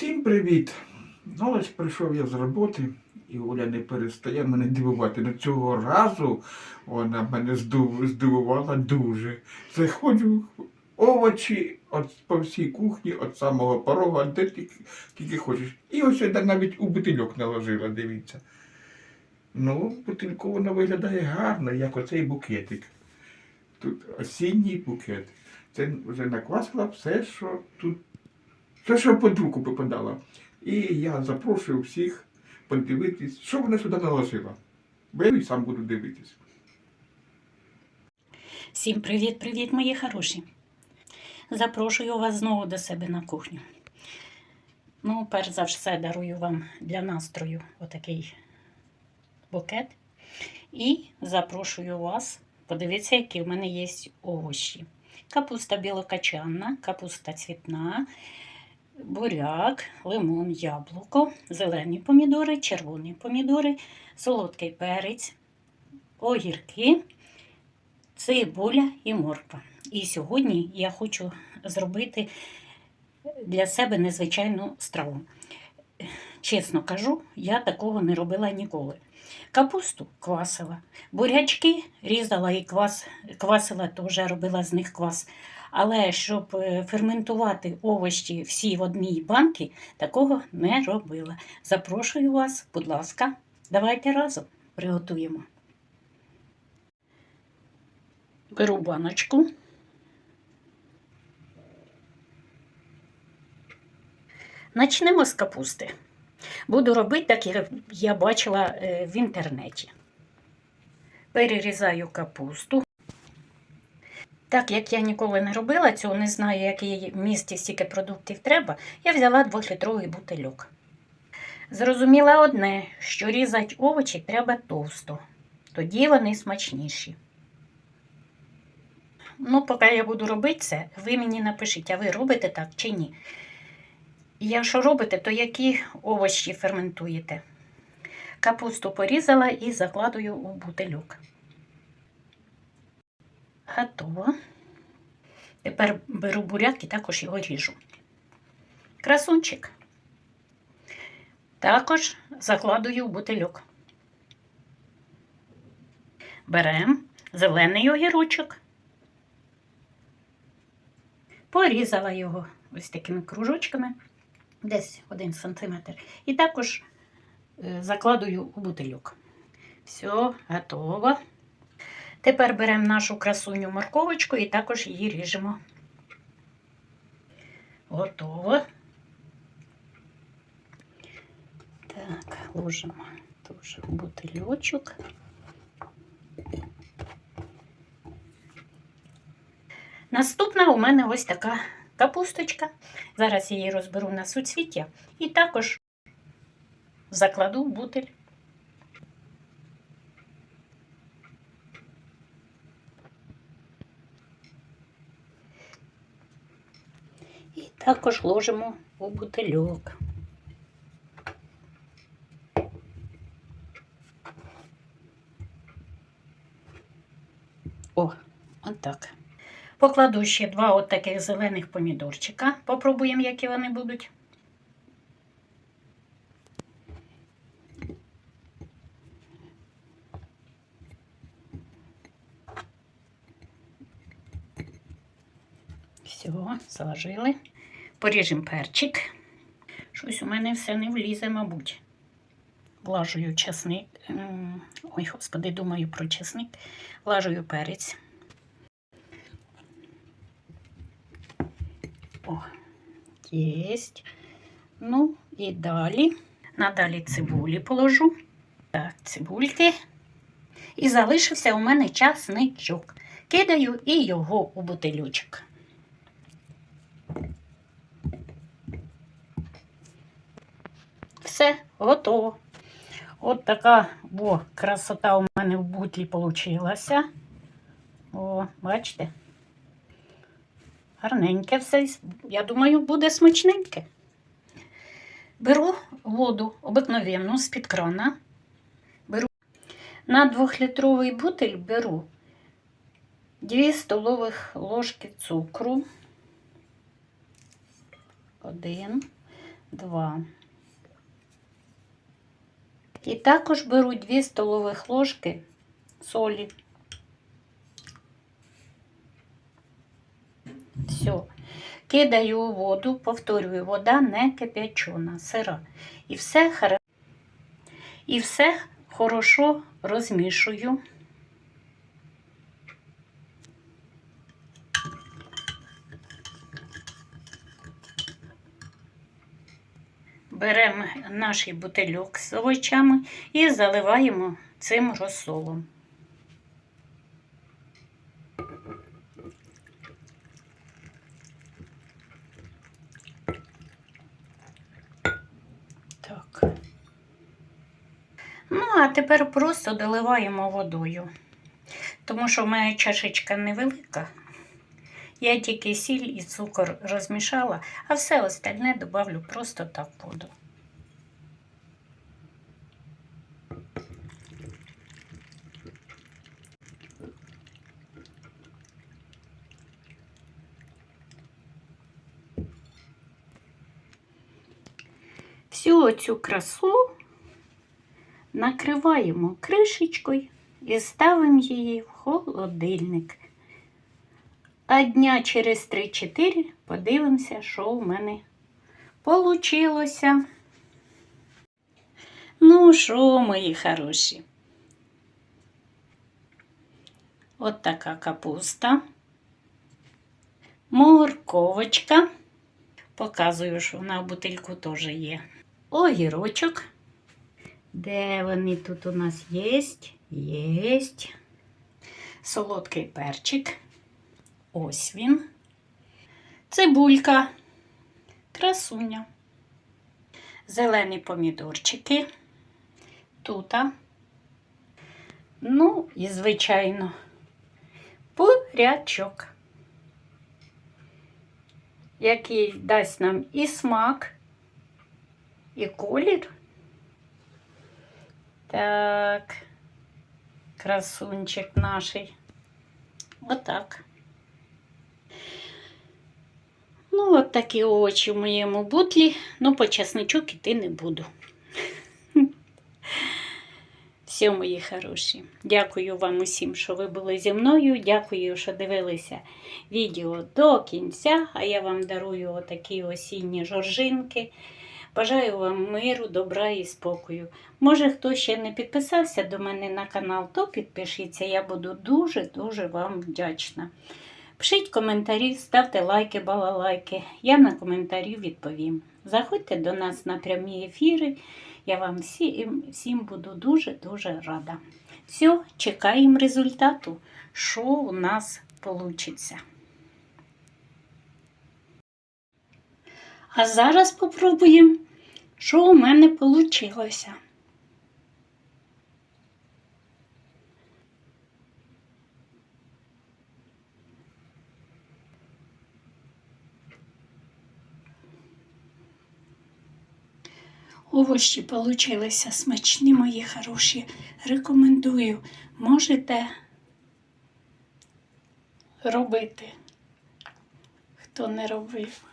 Всім привіт! Ну, ось прийшов я з роботи, і Оля не перестає мене дивувати. На цього разу вона мене здивувала дуже. Заходжу овочі от, по всій кухні, від самого порога, де тільки, тільки хочеш. І ось сюди навіть у бутильок наложила, дивіться. Ну, бутильку воно виглядає гарно, як оцей букетик. Тут осінній букет. Це вже наквасила все, що тут це що під руку попадало. І я запрошую всіх подивитись, що вона сюди наложила. Бо я і сам буду дивитись. Всім привіт-привіт, мої хороші. Запрошую вас знову до себе на кухню. Ну, перш за все, дарую вам для настрою отакий букет. І запрошую вас подивитися, які в мене є овочі. Капуста білокачанна, капуста цвітна, буряк, лимон, яблуко, зелені помідори, червоні помідори, солодкий перець, огірки цибуля і морква. І сьогодні я хочу зробити для себе незвичайну страву. Чесно кажу, я такого не робила ніколи. Капусту квасила, бурячки різала і квас, квасила, теж робила з них квас. Але щоб е, ферментувати овочі всі в одній банці, такого не робила. Запрошую вас, будь ласка, давайте разом приготуємо. Беру баночку. Начнемо з капусти. Буду робити так, як я бачила е, в інтернеті. Перерізаю капусту. Так як я ніколи не робила цього, не знаю, який місті стільки продуктів треба, я взяла 2-літровий бутильок. Зрозуміла одне, що різати овочі треба товсто, тоді вони смачніші. Ну, поки я буду робити це, ви мені напишіть, а ви робите так чи ні. Якщо робите, то які овочі ферментуєте? Капусту порізала і закладую у бутильок. Готово. Тепер беру буряк і також його ріжу. Красунчик. Також закладую в бутильок. Беремо зелений огірочок. Порізала його ось такими кружочками, десь 1 см. І також е, закладую у бутильок. Все, готово. Тепер беремо нашу красуню морковочку і також її ріжемо. Готово. Так, ложимо теж в бутильочок. Наступна у мене ось така капусточка. Зараз я її розберу на суцвіття і також закладу в бутиль. І також ложимо у бутильок. О, отак. Покладу ще два от таких зелених помідорчика. Попробуємо, які вони будуть. Все, заложили. Поріжемо перчик. Щось у мене все не влізе, мабуть. Влажую чесник. Ой, господи, думаю про чесник. Влажую перець. О, єсть. Ну і далі. Надалі цибулі положу. Так, цибульки. І залишився у мене часничок. Кидаю і його у бутилючок. Все, готово. От така о, красота у мене в бутлі получилася. О, бачите? Гарненьке все. Я думаю, буде смачненьке. Беру воду обикновенну з-під крана. Беру на двохлітровий бутиль беру 2 столових ложки цукру. Один, два. І також беру 2 столових ложки солі. Все. Кидаю у воду, повторюю, вода не кип'ячона, сира. І все, хоро- і все хорошо розмішую. Беремо наш бутильок з овочами і заливаємо цим розсолом. Так. Ну, а тепер просто доливаємо водою. Тому що в мене чашечка невелика. Я тільки сіль і цукор розмішала, а все остальне добавлю просто так воду. Всю оцю красу накриваємо кришечкою і ставимо її в холодильник. А дня через 3-4 подивимося, що у мене получилося. Ну що, мої хороші? От така капуста, морковочка. Показую, що вона в бутильку теж є. Огірочок. Де вони тут у нас є? Єсть. Солодкий перчик. Ось він. Цибулька. Красуня. Зелені помідорчики. Тута. Ну, і, звичайно, бурячок, який дасть нам і смак, і колір. Так, красунчик наший. Отак. Ну, от такі овочі в моєму бутлі, ну, по чесничок іти не буду. Все, мої хороші. Дякую вам усім, що ви були зі мною. Дякую, що дивилися відео до кінця. А я вам дарую отакі осінні жоржинки. Бажаю вам миру, добра і спокою. Може, хто ще не підписався до мене на канал, то підпишіться. Я буду дуже-дуже вам вдячна. Пишіть коментарі, ставте лайки, балалайки. Я на коментарі відповім. Заходьте до нас на прямі ефіри. Я вам всім, всім буду дуже-дуже рада. Все, чекаємо результату, що у нас вийде. А зараз попробуємо, що у мене вийшло. Овощі получилися смачні, мої хороші. Рекомендую, можете робити, хто не робив.